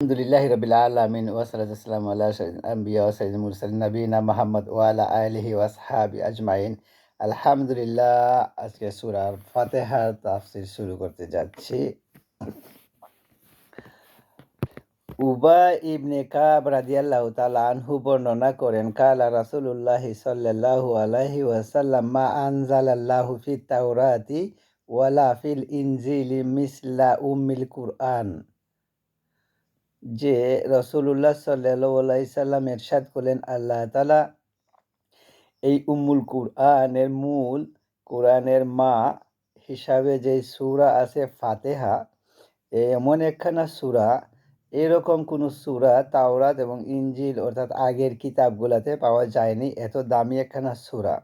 আলহামদুলিল্লাহ রবিল আলমিন ওয়াসালাম আল্লাহ আম্বিয়া ওসাইদ মুরসাল নবীনা মোহাম্মদ ওয়ালা আলহি ওয়াসহাবি আজমাইন আলহামদুলিল্লাহ আজকে সুরার ফাতেহা তাফসির শুরু করতে যাচ্ছি। উবা ইবনে কাব রাদিয়াল্লাহ তাআলা আনহু বর্ণনা করেন, কালা রাসূলুল্লাহ সাল্লাল্লাহু আলাইহি ওয়াসাল্লাম, মা আনজালাল্লাহু ফিত তাওরাতি ওয়ালা ফিল ইনজিলি মিসলা উম্মিল কুরআন। যে রসুল্লাহ সাল্লাই সাল্লাম এরশাদ করলেন আল্লাহ তালা এই উম্মুল কুরআনের মূল কোরআনের মা হিসাবে যে সুরা আছে ফাতেহা এমন একখানা সুরা, এরকম কোনো সুরা তাওরাত এবং ইঞ্জিল অর্থাৎ আগের কিতাবগুলাতে পাওয়া যায়নি, এত দামি একখানা সুরা।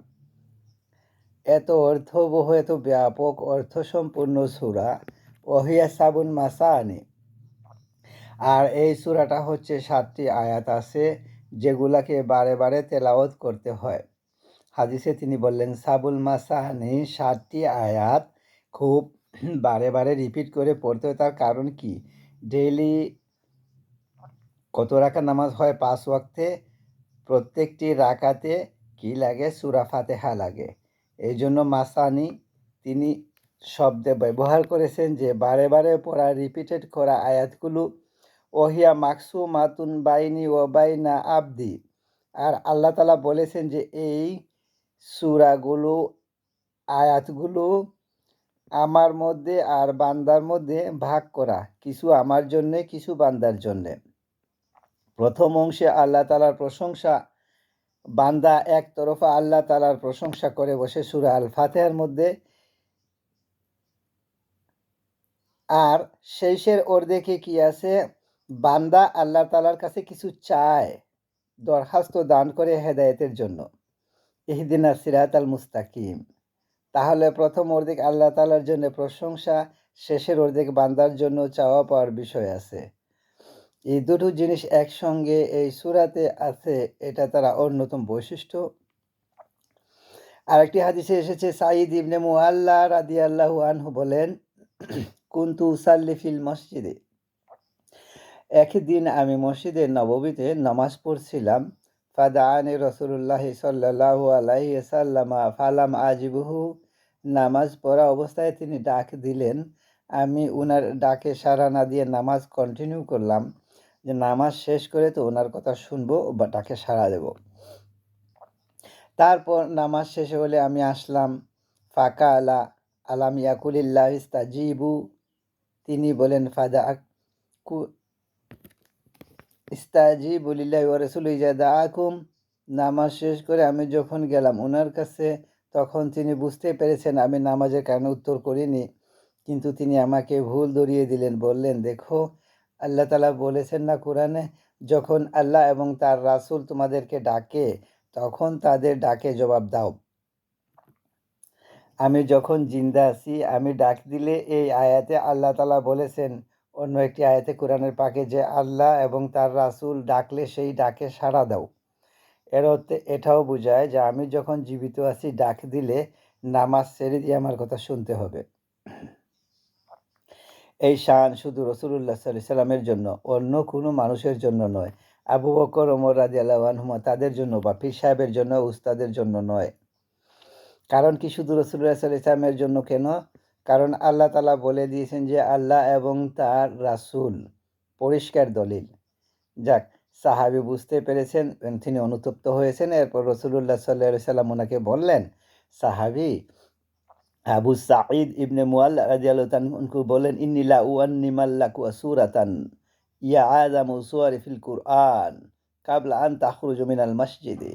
এত অর্থবহ, এত ব্যাপক, অর্থসম্পূর্ণ সুরা, ওহিয়া সাবুন মাসা আনে আর এই সুরাটা হচ্ছে সাতটি আয়াত আছে, যেগুলাকে বারে বারে তেলাওয়াত করতে হয়। হাদিসে তিনি বললেন, সাবুল মাসাহানি সাতটি আয়াত খুব বারে বারে রিপিট করে পড়তে হয়, তার কারণ কি? ডেইলি কত রাখা নামাজ হয় পাঁচ ওয়াক্তে? প্রত্যেকটি রাকাতে কি লাগে? সুরা ফাতেহা লাগে। এই জন্য মাসানি তিনি শব্দে ব্যবহার করেছেন যে, বারে বারে পড়া, রিপিটেড করা আয়াতগুলো ওহিয়া মাকসু মাতুন বাইনি ও বাইনা আবদি। আর আল্লাহ তালা বলেছেন যে, এই সুরাগুলো, আয়াতগুলো আমার মধ্যে আর বান্দার মধ্যে ভাগ করা, কিছু আমার জন্যে, কিছু বান্দার জন্যে। প্রথম অংশে আল্লাহ তালার প্রশংসা, বান্দা এক তরফা আল্লাহ তালার প্রশংসা করে বসে সুরা আল ফাতেহার মধ্যে। আর শেষের অর্ধেকে কি আছে? বান্দা আল্লাহ তালার কাছে কিছু চায়, দরখাস্ত দান করে হেদায়েতের জন্য। ইহদিনা সিরাত আল মুস্তাকিম। তাহলে প্রথম অর্ধেক আল্লাহ তালার জন্য প্রশংসা, শেষের অর্ধেক বান্দার জন্য চাওয়া পাওয়ার বিষয় আছে। এই দুটো জিনিস একসঙ্গে এই সুরাতে আছে, এটা তারা অন্যতম বৈশিষ্ট্য। আরেকটি হাদিসে এসেছে, সাঈদ ইবনে মুআল্লা রাদি আল্লাহ আনহু বলেন, কুন্তু সাল্লিফিল মসজিদে। একদিন আমি মসজিদের নববীতে নামাজ পড়ছিলাম। ফাদাআনে রসুল্লাহ সাল্লাহ আলাইহি সাল্লামা ফালাম আজিবহু। নামাজ পড়া অবস্থায় তিনি ডাক দিলেন। আমি উনার ডাকে সাড়া না দিয়ে নামাজ কন্টিনিউ করলাম। যে নামাজ শেষ করে তো ওনার কথা শুনব বা ডাকে সাড়া দেব। তারপর নামাজ শেষ হলে আমি আসলাম। ফাঁকা আলা আলাম ইয়াকুলিল্লাহ ইস্তাজিবু। তিনি বলেন, ফাদা ইস্তাজি বলিল্লাহ রসুল ইজাদা আকুম নামাজ শেষ করে আমি যখন গেলাম ওনার কাছে, তখন তিনি বুঝতে পেরেছেন আমি নামাজের কারণে উত্তর করিনি। কিন্তু তিনি আমাকে ভুল ধরিয়ে দিলেন, বললেন, দেখো, আল্লাহ তালা বলেছেন না কোরআনে, যখন আল্লাহ এবং তার রাসুল তোমাদেরকে ডাকে, তখন তাদের ডাকে জবাব দাও। আমি যখন জিন্দা আছি, আমি ডাক দিলে এই আয়াতে আল্লাহ তালা বলেছেন অন্য একটি আয়াতে কোরআনের পাকে যে আল্লাহ এবং তার রাসুল ডাকলে সেই ডাকে সাড়া দাও। এর অর্থে এটাও বোঝায় যে আমি যখন জীবিত আছি, ডাক দিলে নামাজ ছেড়ে দিয়ে আমার কথা শুনতে হবে। এই শান শুধু রসুল্লাহ সাল্লাহ সাল্লামের জন্য, অন্য কোনো মানুষের জন্য নয়। আবু বকর, ওমর রাজি আল্লাহমা তাদের জন্য বা পীর সাহেবের জন্য, উস্তাদের জন্য নয়। কারণ কি শুধু রসুল্লাহ সাল্লাহ ইসলামের জন্য কেন? কারণ আল্লাহ তালা বলে দিয়েছেন যে আল্লাহ এবং তার রাসুল পরিষ্কার দলিল। যাক, সাহাবি বুঝতে পেরেছেন, তিনি অনুতপ্ত হয়েছেন। এরপর রসুল্লাহ সাল্লা সাল্লাম ওনাকে বললেন, সাহাবি, আবু সাঈদ ইবনে মুয়াল্লা রাজিয়ালু বলেন ইন্নিলা উয়ান নিমাল্লাকু আসুরাতান ইয়া আদাম সুয়ারি ফিল কুরআন কাবলা আন তাখরুজ মিনাল মসজিদে।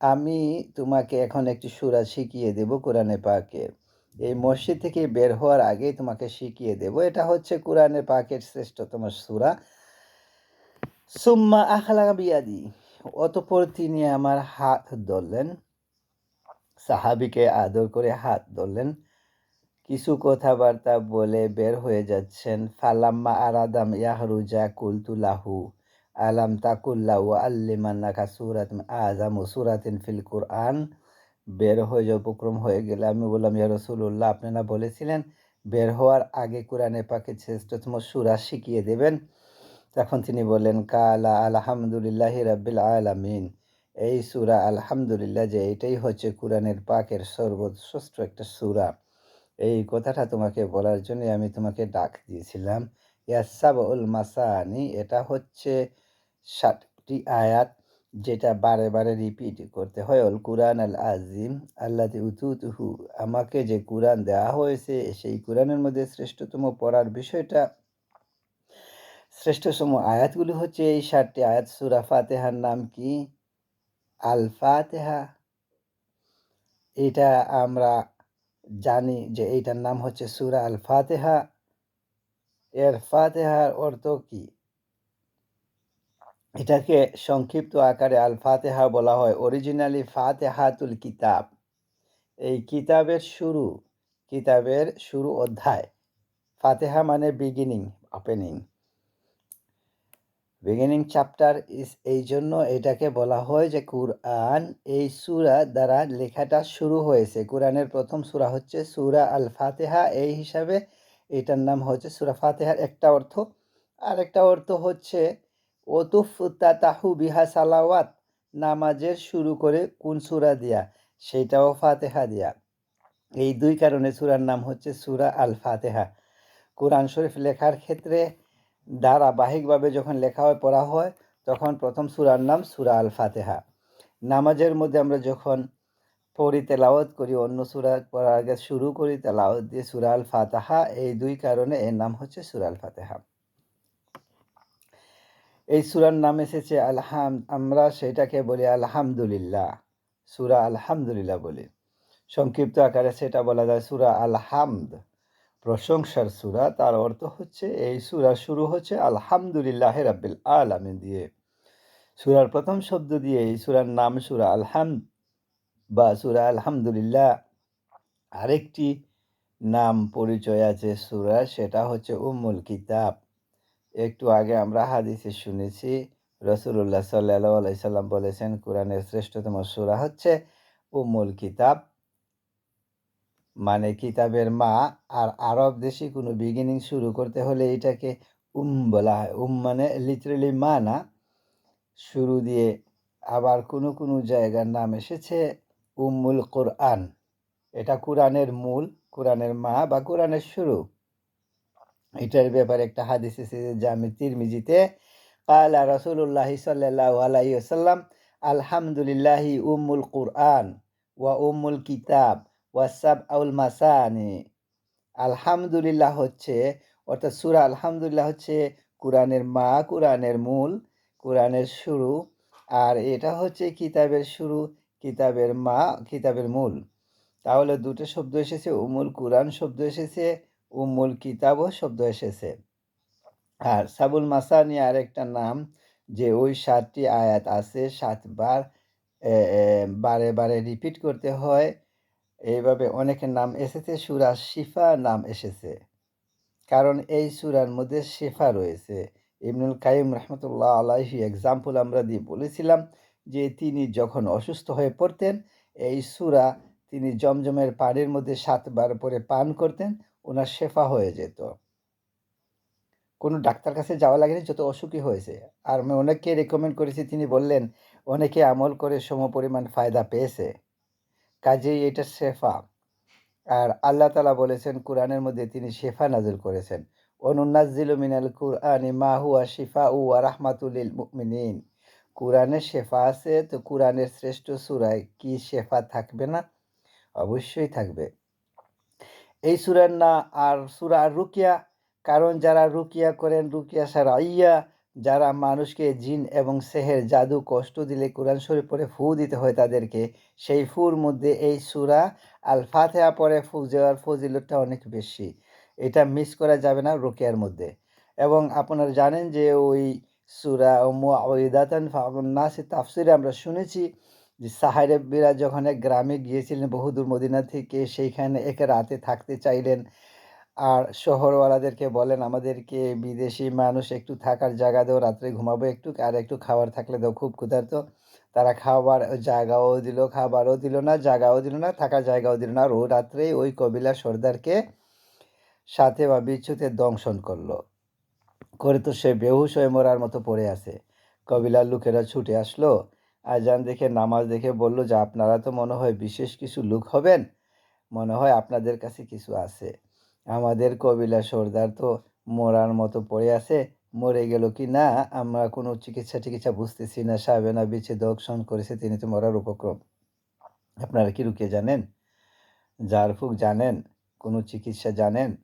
আমি তোমাকে এখন একটি সুরা শিখিয়ে দেব কোরআনে পাকের এই মসজিদ থেকে বের হওয়ার আগেই তোমাকে শিখিয়ে দেব। এটা হচ্ছে কোরআনে পাকের শ্রেষ্ঠতম সুরা। সুম্মা আখলা বিয়াদি। অতপর তিনি আমার হাত ধরলেন। সাহাবিকে আদর করে হাত ধরলেন। কিছু কথাবার্তা বলে বের হয়ে যাচ্ছেন। ফালাম্মা আরাদাম ইয়াহরুজা কুলতুলাহু আলাম তাকুল্লাহু আল্লিমান্নাকা সুরাত আজাম সুরাতিন ফিল কুরআন। বের হয়ে যে উপক্রম হয়ে গেলে আমি বললাম, ইয়া রসুল্লাহ আপনারা বলেছিলেন বের হওয়ার আগে কোরআনে পাকে শ্রেষ্ঠতম সুরা শিখিয়ে দেবেন? তখন তিনি বললেন, কালা আলহামদুলিল্লাহ রাব্বিল আলামিন। এই সুরা আলহামদুলিল্লাহ যে এটাই হচ্ছে কোরআনের পাকের সর্বশ্রেষ্ঠ একটা সুরা। এই কথাটা তোমাকে বলার জন্য আমি তোমাকে ডাক দিয়েছিলাম। ইয়াসাবুল মাসানি, এটা হচ্ছে ষাটটি আয়াত যেটা বারে বারে রিপিট করতে হয়। অল কুরআন আল আজিম আল্লাহ উতুহু আমাকে যে কোরআন দেওয়া হয়েছে, সেই কোরআনের মধ্যে শ্রেষ্ঠতম পড়ার বিষয়টা, শ্রেষ্ঠতম আয়াতগুলি হচ্ছে এই ষাটটি আয়াত, সুরা ফাতেহার নাম কি? আল ফাতেহা এটা আমরা জানি যে এইটার নাম হচ্ছে সুরা আল ফাতেহা এর ফাতেহার অর্থ কি? এটাকে সংক্ষিপ্ত আকারে আল ফাতেহা বলা হয়। অরিজিনালি ফাতেহাতুল কিতাব। এই কিতাবের শুরু কিতাবের শুরু অধ্যায়। ফাতেহা মানে beginning opening beginning chapter is এই জন্য এটাকে বলা হয় যে কুরআন এই সুরা দ্বারা লেখাটা শুরু হয়েছে। কোরআনের প্রথম সুরা হচ্ছে সুরা আল ফাতেহা এই হিসাবে এটার নাম হচ্ছে সুরা ফাতেহার। একটা অর্থ আর একটা অর্থ হচ্ছে ওতুফ তাহু বিহা সালাওয়াত, নামাজের শুরু করে কোন সুরা দিয়া? সেইটাও ফাতেহা দিয়া। এই দুই কারণে সুরার নাম হচ্ছে সুরা আল ফাতেহা কোরআন শরীফ লেখার ক্ষেত্রে ধারাবাহিকভাবে যখন লেখা হয়, পড়া হয়, তখন প্রথম সুরার নাম সুরা আল ফাতেহা নামাজের মধ্যে আমরা যখন পড়ি, তেলাওয়াত করি, অন্য সুরা পড়ার আগে শুরু করি, তেলাওয়াত দিয়ে সুরা আল ফাতেহা এই দুই কারণে এর নাম হচ্ছে সুরা আল ফাতেহা এই সুরার নাম এসেছে আলহাম, আমরা সেটাকে বলি আলহামদুলিল্লাহ। সুরা আলহামদুলিল্লাহ বলি। সংক্ষিপ্ত আকারে সেটা বলা যায় সুরা আলহামদ। প্রশংসার সুরা, তার অর্থ হচ্ছে এই সুরা শুরু হচ্ছে আলহামদুলিল্লাহ রাব্বিল আলামিন দিয়ে। সুরার প্রথম শব্দ দিয়ে এই সুরার নাম সুরা আলহাম বা সুরা আলহামদুলিল্লাহ। আরেকটি নাম পরিচয় আছে সুরা সেটা হচ্ছে উম্মুল কিতাব। একটু আগে আমরা হাদিসে শুনেছি রসুল্লাহ সাল্লাহ আলাইসাল্লাম বলেছেন, কোরআনের শ্রেষ্ঠতম সুরা হচ্ছে উমুল কিতাব। মানে কিতাবের মা আর আরব দেশে কোনো বিগিনিং শুরু করতে হলে এটাকে উম বলা হয়। উম মানে লিটারেলি মা না। শুরু দিয়ে আবার কোনো কোনো জায়গার নাম এসেছে উম্মুল কোরআন। এটা কোরআনের মূল, কোরআনের মা বা কোরআনের শুরু। এটার ব্যাপারে একটা হাদিস এসেছে জামি তিরমিজিতে কালা রসুল্লাহ সাল্লাহ আলাইসাল্লাম আলহামদুলিল্লাহি উম্মুল কুরআন ওয়া উম্মুল কিতাব ওয়াসাব আউল মাসানি। আলহামদুলিল্লাহ হচ্ছে, অর্থাৎ সুরা আলহামদুলিল্লাহ হচ্ছে কোরআনের মা, কোরআনের মূল, কোরআনের শুরু, আর এটা হচ্ছে কিতাবের শুরু, কিতাবের মা, কিতাবের মূল। তাহলে দুটো শব্দ এসেছে, উমুল কোরআন শব্দ এসেছে উমুল কিতাবও শব্দ এসেছে। আর সাবুল মাসানি আর একটা নাম যে ওই সাতটি আয়াত আছে, সাতবার বারে বারে রিপিট করতে হয়। এইভাবে অনেকের নাম এসেছে, সুরা শিফা নাম এসেছে। কারণ এই সুরার মধ্যে শেফা রয়েছে। ইবনুল কাইম রহমতুল্লাহ আলাহি এক্সাম্পল আমরা দিয়ে বলেছিলাম যে তিনি যখন অসুস্থ হয়ে পড়তেন, এই সুরা তিনি জমজমের পানির মধ্যে সাতবার পরে পান করতেন। ওনার শেফা হয়ে যেত। কোনো ডাক্তার কাছে যাওয়া লাগেনি, যত অসুখী হয়েছে। আর আমি অনেককে রেকমেন্ড করেছি, তিনি বললেন, অনেকে আমল করে সম পরিমাণ ফায়দা পেয়েছে। কাজেই এটা শেফা। আর আল্লাহ তালা বলেছেন, কোরআনের মধ্যে তিনি শেফা নাজিল করেছেন। অনুনাজিল মিনাল কুরআনি মা হুয়া শিফা উ রাহমাতুলিল মুমিনিন। কোরআনে শেফা আছে, তো কোরআনের শ্রেষ্ঠ সুরায় কি শেফা থাকবে না? অবশ্যই থাকবে। এই সুরার না, আর সুরা রুকিয়া, কারণ যারা রুকিয়া করেন, রুকিয়া সারাইয়া যারা মানুষকে জিন এবং সেহের জাদু কষ্ট দিলে কোরআন শরীফ পরে ফু দিতে হয় তাদেরকে, সেই ফুর মধ্যে এই সুরা আল ফাতেহা পরে ফু দেওয়ার ফজিলতটা অনেক বেশি। এটা মিস করা যাবে না রোকেয়ার মধ্যে। এবং আপনারা জানেন যে ওই সুরা মুআদাতান নাসি তাফসিরে আমরা শুনেছি যে সাহারেবিরা যখন এক গ্রামে গিয়েছিলেন বহুদূর মদিনা থেকে, সেইখানে এক রাতে থাকতে চাইলেন। আর শহরওয়ালাদেরকে বলেন, আমাদেরকে বিদেশি মানুষ একটু থাকার জায়গা দেও, রাত্রে ঘুমাবো একটু, আর একটু খাবার থাকলে দাও, খুব ক্ষুধার্ত। তারা খাবার জায়গাও দিল, খাবারও দিল না, জায়গাও দিল না, থাকার জায়গাও দিল না। আর ও রাত্রেই ওই কবিলা সর্দারকে সাথে বা বিচ্ছুতে দংশন করল। করে তো সে বেহুশ হয়ে মরার মতো পড়ে আছে। কবিলার লোকেরা ছুটে আসলো। আজান দেখে, নামাজ দেখে বলল যে, আপনারা তো মনে হয় বিশেষ কিছু লোক হবেন? মনে হয় আপনাদের কাছে কিছু আছে। আমাদের কবিলা সর্দার তো মরার মতো পড়ে আছে। মরে গেল কি না? আমরা কোনো চিকিৎসা টিকিৎসা বুঝতেছি না। সাহেবেনা বিচ্ছে দর্শন করেছে, তিনি তো মরার উপক্রম। আপনারা কি রুকে জানেন? জারফুক জানেন, কোনো চিকিৎসা জানেন?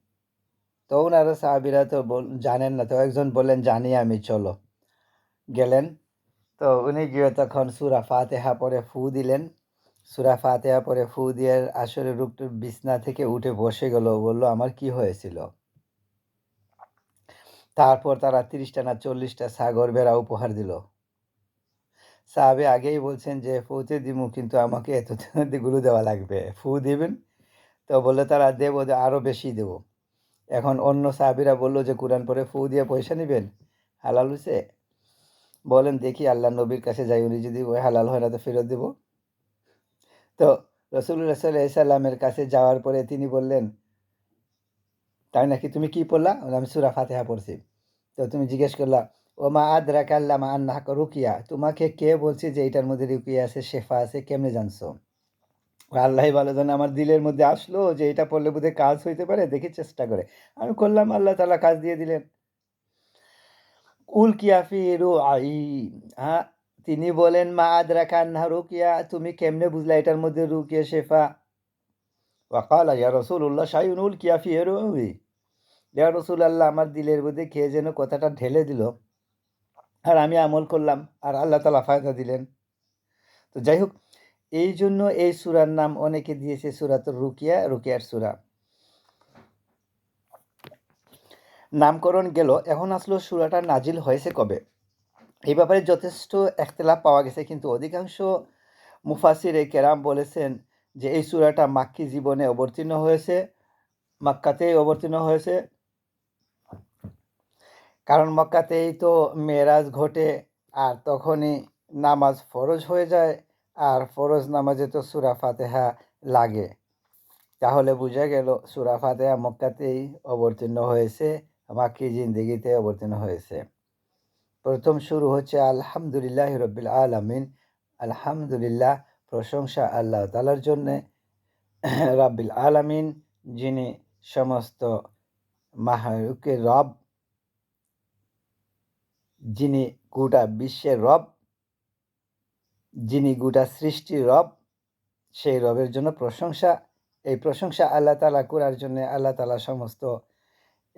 তো ওনারা সাহাবিরা তো জানেন না। তো একজন বললেন, জানি আমি, চলো। গেলেন। তো উনি গিয়ে তখন সুরা ফাতেহা পরে ফু দিলেন। সুরা ফাতেহা পরে ফু দিয়ে আসলে রূপটা বিছনা থেকে উঠে বসে গেল বলল, আমার কি হয়েছিল? তারপর তারা তিরিশটা না চল্লিশটা সাগর বেড়া উপহার দিল। সাহাবে আগেই বলছেন যে, ফুতে দিমু, কিন্তু আমাকে এতগুলো দেওয়া লাগবে। ফু দিবেন? তো বললে তারা, দেবো দে- আরও বেশি দেবো। এখন অন্য সাহাবিরা বলল যে, কোরআন পরে ফু দিয়ে পয়সা নেবেন? হালাল বলেন, দেখি আল্লাহ নবীর কাছে যাই, উনি যদি ওই হালাল হয় না তো ফেরত দেব? তো রসুল্লাহ সাল্লামের কাছে যাওয়ার পরে তিনি বললেন, তাই নাকি তুমি কি পড়লা? আমি সুরা ফাতেহা পড়ছি। তো তুমি জিজ্ঞেস করলা ও মা আদ রাকাল্লা মা আন্না রুকিয়া? তোমাকে কে বলছে যে এটার মধ্যে রুকিয়া আছে, শেফা আছে, কেমনে জানছো? আল্লাহ ভালো জানে, আমার দিলের মধ্যে আসলো যে এটা পড়লে বোধহয় কাজ হইতে পারে, দেখি চেষ্টা করে। আমি করলাম, আল্লাহ তালা কাজ দিয়ে দিলেন। উল কিয়াফি রু আই হ্যাঁ তিনি বলেন, মা আদরা কান্না রুকিয়া, তুমি কেমনে বুঝলা এটার মধ্যে রুকিয়া শেফা? ওয়াকালা, ইয়া রসুল্লাহ শাহিন উল কিয়াফি এরু ইয়া রসুল আল্লাহ আমার দিলের মধ্যে খেয়ে যেন কথাটা ঢেলে দিল। আর আমি আমল করলাম, আর আল্লাহ তালা ফায়দা দিলেন। তো যাই হোক এই জন্য এই সুরার নাম অনেকে দিয়েছে সুরাত রুকিয়া, রুকিয়ার সুরা। নামকরণ গেল, এখন আসলো সুরাটা নাজিল হয়েছে কবে? এই ব্যাপারে যথেষ্ট একতলাপ পাওয়া গেছে, কিন্তু অধিকাংশ মুফাসিরে কেরাম বলেছেন যে এই সুরাটা মাক্কি জীবনে অবতীর্ণ হয়েছে, মাক্কাতেই অবতীর্ণ হয়েছে। কারণ মক্কাতেই তো মেরাজ ঘটে, আর তখনই নামাজ ফরজ হয়ে যায়, আর ফরজ নামাজে তো সুরা ফাতেহা লাগে। তাহলে বোঝা গেল সুরা ফাতেহা মক্কাতেই অবতীর্ণ হয়েছে মাক্কি জিন্দিগিতে অবতীর্ণ হয়েছে। প্রথম শুরু হচ্ছে, আলহামদুলিল্লাহ রবিল আলমিন। আলহামদুলিল্লাহ, প্রশংসা আল্লাহ তালার জন্যে। রাব্বিল আলামিন, যিনি সমস্ত মাহায়ুকের রব, যিনি গোটা বিশ্বের রব, যিনি গোটা সৃষ্টির রব, সেই রবের জন্য প্রশংসা। এই প্রশংসা আল্লাহ তালা করার জন্য আল্লাহ তালা সমস্ত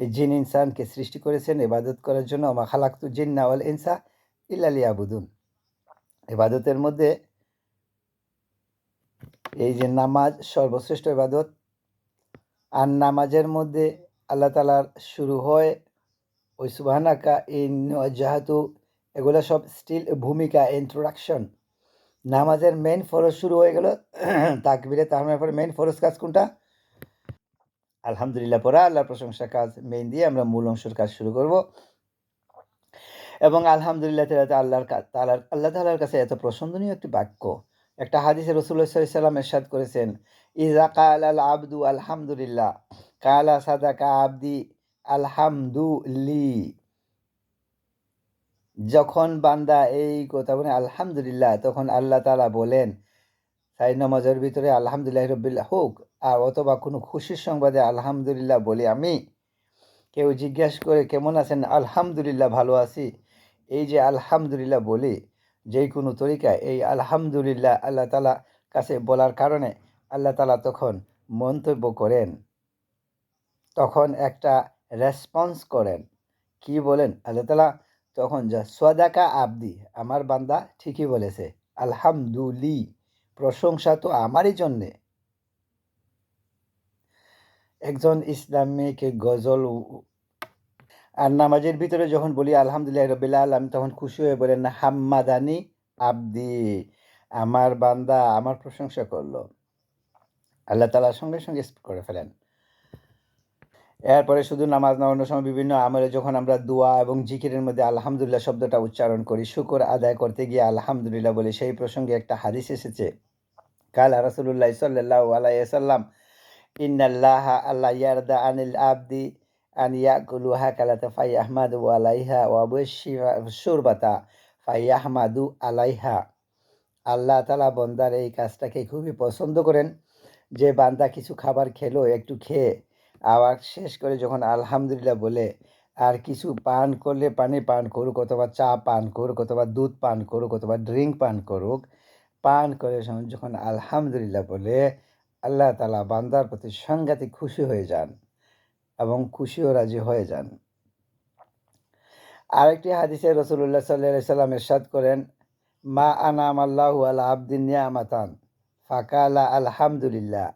এই জিন ইনসানকে সৃষ্টি করেছেন ইবাদত করার জন্য আমা খালাক্তু জিন্না ওয়াল ইনসা ইল্লালি আবুদুন ইবাদতের মধ্যে এই যে নামাজ, সর্বশ্রেষ্ঠ ইবাদত, আর নামাজের মধ্যে আল্লাহ তালার শুরু হয়, ওই সুবাহানাকা ইন জাহাতু এগুলো সব স্টিল ভূমিকা ইন্ট্রোডাকশন নামাজের মেন ফরজ শুরু হয়ে গেল, তাকবিরে তাহলে পরে মেন ফরজ কাজ কোনটা? আলহামদুলিল্লাহ পরে আল্লাহর প্রশংসা কাজ মেইন দিয়ে আমরা মূল অংশের কাজ শুরু করব। এবং আলহামদুলিল্লাহ তালা আল্লাহর তালার আল্লাহ তালার কাছে এত প্রশংসনীয় একটি বাক্য। একটা হাদিসে রসুল্লাহ সাল্লাম এরশাদ করেছেন ইজা কাল আল আবদু আলহামদুলিল্লাহ। কালা সাদাকা আবদি আলহামদু লি যখন বান্দা এই কথা বলে আলহামদুলিল্লাহ, তখন আল্লাহ তালা বলেন সাই নামাজের ভিতরে আলহামদুলিল্লাহ রবিল্লা হোক, আর অথবা কোনো খুশির সংবাদে আলহামদুলিল্লাহ বলি আমি, কেউ জিজ্ঞেস করে কেমন আছেন? আলহামদুলিল্লাহ ভালো আছি। এই যে আলহামদুলিল্লাহ বলি, যেই কোনো তরিকায় এই আলহামদুলিল্লাহ আল্লাহ তালা কাছে বলার কারণে আল্লাহ তালা তখন মন্তব্য করেন। তখন একটা রেসপন্স করেন। কি বলেন? আল্লাহ তালা তখন যা সদাকা আবদি, আমার বান্দা ঠিকই বলেছে, আলহামদুলি। প্রশংসা তো আমারই জন্যে। একজন ইসলামিক গজল আর নামাজের ভিতরে যখন বলি, আলহামদুলিল্লাহ রবিল্লা আলম তখন খুশি হয়ে বলেন, হাম্মাদানি আবদি, আমার বান্দা আমার প্রশংসা করল। আল্লাহ তালার সঙ্গে সঙ্গে করে ফেলেন। এরপরে শুধু নামাজ না, অন্য সময় বিভিন্ন আমলে যখন আমরা দোয়া এবং জিকিরের মধ্যে আলহামদুলিল্লাহ শব্দটা উচ্চারণ করি, শুকর আদায় করতে গিয়ে আলহামদুলিল্লাহ বলে সেই প্রসঙ্গে একটা হাদিস এসেছে। কাল রাসুল্লাহ সাল্লাহ আলাইসাল্লাম ইন্নাল্লাহ আল্লাহ ইয়ারদা আনিল আবদি আন ইয়াকুলুহা কালাতা ফাই আহমাদু আলাইহা ওয়াবুশুরবাতা ফাই আহমাদু আলাইহা আল্লাহ তালা বন্দার এই কাজটাকে খুবই পছন্দ করেন। যে বান্দা কিছু খাবার খেলো, একটু খেয়ে আবার শেষ করে যখন আলহামদুলিল্লাহ বলে, আর কিছু পান করলে পানি পান করুক অথবা চা পান করুক অথবা দুধ পান করুক অথবা ড্রিঙ্ক পান করুক পান করে যখন আলহামদুলিল্লাহ বলে, আল্লাহ তালা বান্দার প্রতি সাংঘাতিক খুশি হয়ে যান এবং খুশিও রাজি হয়ে যান। আরেকটি হাদিসে রসুল্লাহ সাল্লাহ সাল্লাম এরশাদ করেন, মা আনাম আল্লাহু আল আবদিন নিয়ামাতান, ফাকালা আলহামদুলিল্লাহ,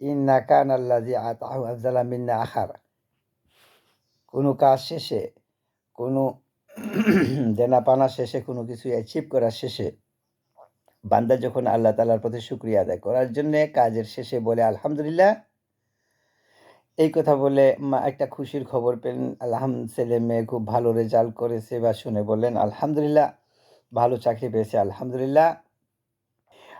ইন্না কান আল্লাজি আতাহু আফজালা মিন্না আখার। কোনো কাজ শেষে, কোনো দেনা পানা শেষে, কোনো কিছু অ্যাচিভ করার শেষে বান্দা যখন আল্লাহ তালার প্রতি শুক্রিয়া আদায় করার জন্য কাজের শেষে বলে, আলহামদুলিল্লাহ। এই কথা বলে মা একটা খুশির খবর পেলেন। আলহাম, ছেলে মেয়ে খুব ভালো রেজাল্ট করেছে বা শুনে বললেন, আলহামদুলিল্লাহ, ভালো চাকরি পেয়েছে, আলহামদুলিল্লাহ।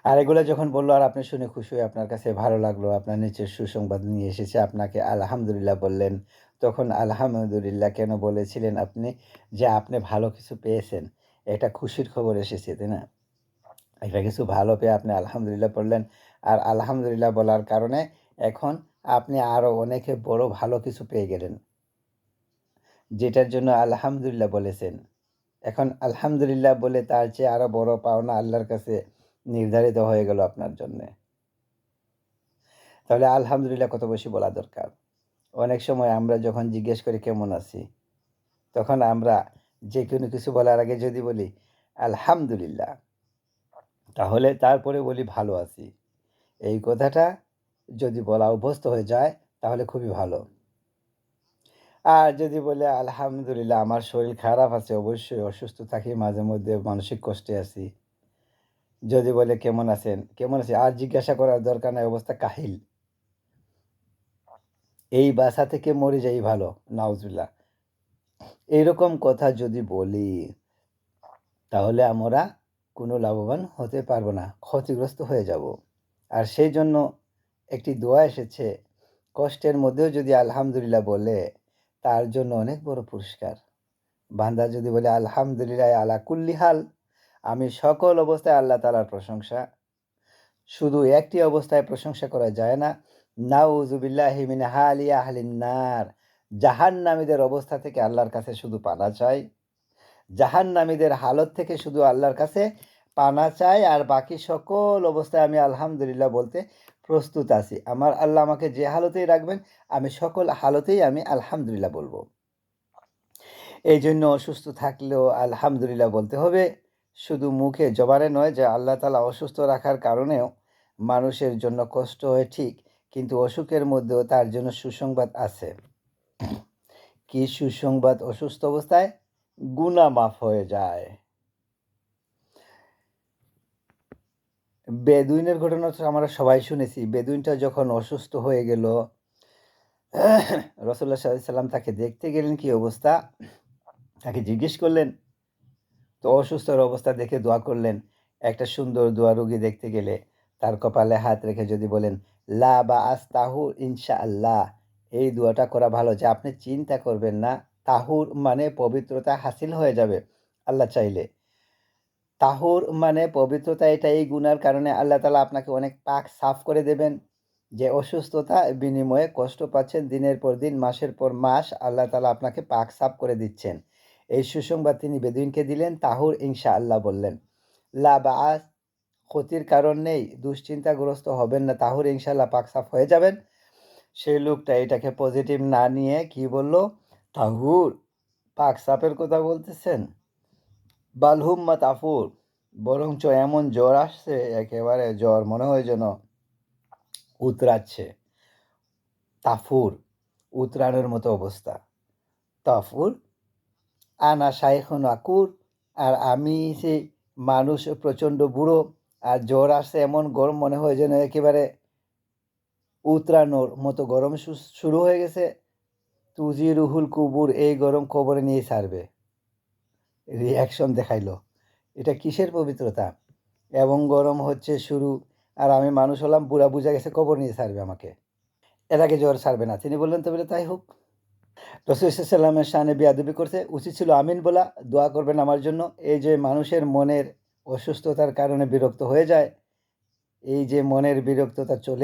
আর এগুলো যখন বলল, আর আপনি শুনে খুশি হয়ে আপনার কাছে ভালো লাগল, আপনার নিচের সুসংবাদ নিয়ে এসেছে, আপনাকে আলহামদুলিল্লাহ বললেন, তখন আলহামদুলিল্লাহ কেন বলেছিলেন আপনি যে, আপনি ভালো কিছু পেয়েছেন? এটা খুশির খবর এসেছে, তাই না? একটা কিছু ভালো পেয়ে আপনি আলহামদুলিল্লাহ পড়লেন। আর আলহামদুলিল্লাহ বলার কারণে এখন আপনি আরও অনেকে বড় ভালো কিছু পেয়ে গেলেন। যেটার জন্য আলহামদুলিল্লাহ বলেছেন। এখন আলহামদুলিল্লাহ বলে তার চেয়ে আরও বড় পাওনা আল্লাহর কাছে নির্ধারিত হয়ে গেল আপনার জন্যে। তাহলে আলহামদুলিল্লাহ কত বেশি বলা দরকার? অনেক সময় আমরা যখন জিজ্ঞেস করি, কেমন আছি? তখন আমরা যে কোনো কিছু বলার আগে যদি বলি, আলহামদুলিল্লাহ। তাহলে তারপরে বলি ভালো আছি। এই কথাটা যদি বলা অভ্যস্ত হয়ে যায়, তাহলে খুবই ভালো। আর যদি বলে আলহামদুলিল্লাহ, আমার শরীর খারাপ আছে, অবশ্যই অসুস্থ থাকি, মাঝে মধ্যে মানসিক কষ্টে আছি। যদি বলে কেমন আছেন? কেমন আছে? আর জিজ্ঞাসা করার দরকার নাই, অবস্থা কাহিল। এই বাসা থেকে মরে যাই ভালো নাউজুল্লাহ এইরকম কথা যদি বলি, তাহলে আমরা কোনো লাভবান হতে পারব না, ক্ষতিগ্রস্ত হয়ে যাব। আর সেই জন্য একটি দোয়া এসেছে, কষ্টের মধ্যেও যদি আলহামদুলিল্লাহ বলে, তার জন্য অনেক বড় পুরস্কার। বান্দা যদি বলে, আলহামদুলিল্লাহ আলা কুল্লি হাল আমি সকল অবস্থায় আল্লাহ তালার প্রশংসা, শুধু একটি অবস্থায় প্রশংসা করা যায় না নাউজুবিল্লাহিমিন হালিয়া হালিনার জাহান নামীদের অবস্থা থেকে আল্লাহর কাছে শুধু পানা চাই জাহান নামীদের হালত থেকে শুধু আল্লাহর কাছে পানা চাই আর বাকি সকল অবস্থায় আমি আলহামদুলিল্লাহ বলতে প্রস্তুত আছি। আমার আল্লাহ আমাকে যে হালতেই রাখবেন, আমি সকল হালতেই আমি আলহামদুলিল্লাহ বলব। এই জন্য অসুস্থ থাকলেও আলহামদুলিল্লাহ বলতে হবে, শুধু মুখে জবানে নয় যে আল্লাহ তালা অসুস্থ রাখার কারণেও মানুষের জন্য কষ্ট হয় ঠিক, কিন্তু অসুখের মধ্যেও তার জন্য সুসংবাদ আছে। কি সুসংবাদ? অসুস্থ অবস্থায় গুণা মাফ হয়ে যায়। বেদুইনের ঘটনা আমরা সবাই শুনেছি। বেদুইনটা যখন অসুস্থ হয়ে গেল রসল্লা সাল্লাম তাকে দেখতে গেলেন, কি অবস্থা? তাকে জিজ্ঞেস করলেন, তো অসুস্থর অবস্থা দেখে দোয়া করলেন। একটা সুন্দর দোয়া রুগী দেখতে গেলে তার কপালে হাত রেখে যদি বলেন, লা বা আস তাহুর ইনশা আল্লাহ এই দোয়াটা করা ভালো যে আপনি চিন্তা করবেন না। তাহুর মানে পবিত্রতা হাসিল হয়ে যাবে, আল্লাহ চাইলে। তাহুর মানে পবিত্রতা এটা এই গুণার কারণে আল্লাহ তালা আপনাকে অনেক পাক সাফ করে দেবেন। যে অসুস্থতা বিনিময়ে কষ্ট পাচ্ছেন, দিনের পর দিন, মাসের পর মাস আল্লাহ তালা আপনাকে পাক সাফ করে দিচ্ছেন। এই সুসংবাদ তিনি বেদুইনকে দিলেন, তাহুর ইনশা আল্লাহ বললেন, লা বা আস ক্ষতির কারণ নেই, দুশ্চিন্তাগ্রস্ত হবেন না, তাহুর ইনশাল্লাহ পাক সাফ হয়ে যাবেন। সেই লোকটা এটাকে পজিটিভ না নিয়ে কি বলল, তাহুর, পাক সাপের কথা বলতেছেন? বালহুম্মা তাফুর বরঞ্চ এমন জ্বর আসছে, একেবারে জ্বর মনে হয় যেন উতরাচ্ছে। তাফুর উতরানোর মতো অবস্থা। তাফুর আনা শাইখুন আকুর আর আমি সে মানুষ, প্রচণ্ড বুড়ো, আর জ্বর আসছে এমন গরম মনে হয় যেন একেবারে উতরানোর মতো গরম শুরু হয়ে গেছে। তুজি রুহুল কুবুর এই গরম কবরে নিয়ে ছাড়বে রিয়াকশন দেখাইলো। এটা কিসের পবিত্রতা? এবং গরম হচ্ছে শুরু, আর আমি মানুষ হলাম বুড়া বুঝা গেছে কবর নিয়ে ছাড়বে আমাকে। এর আগে জ্বর ছাড়বে না, তিনি বললেন তো বলে তাই হোক। রসুলামের শানে বেয়াদবি করছে উচিত ছিল, আমিন বলা, দোয়া করবেন আমার জন্য। এই যে মানুষের মনের অসুস্থতার কারণে বিরক্ত হয়ে যায়, এই যে মনের বিরক্ততা চলে